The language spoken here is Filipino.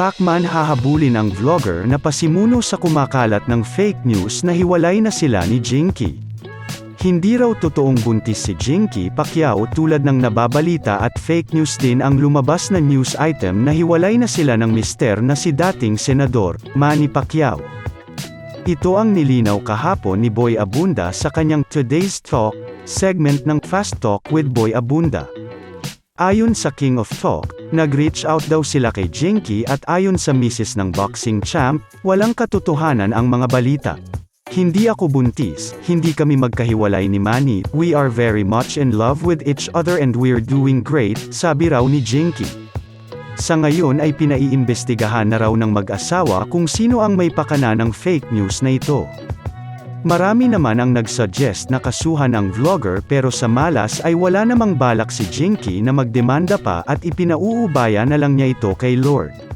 Pacman hahabulin ang vlogger na pasimuno sa kumakalat ng fake news na hiwalay na sila ni Jinky. Hindi raw totoong buntis si Jinky Pacquiao tulad ng nababalita at fake news din ang lumabas na news item na hiwalay na sila ng mister na si dating senador, Manny Pacquiao. Ito ang nilinaw kahapon ni Boy Abunda sa kanyang Today's Talk segment ng Fast Talk with Boy Abunda. Ayon sa King of Talk, nag-reach out daw sila kay Jinky at ayon sa misis ng boxing champ, walang katotohanan ang mga balita. Hindi ako buntis, hindi kami magkahiwalay ni Manny, we are very much in love with each other and we're doing great, sabi raw ni Jinky. Sa ngayon ay pinaiimbestigahan na raw ng mag-asawa kung sino ang may pakana ng fake news na ito. Marami naman ang nagsuggest na kasuhan ang vlogger pero sa malas ay wala namang balak si Jinky na magdemanda pa at ipinauubaya na lang niya ito kay Lord.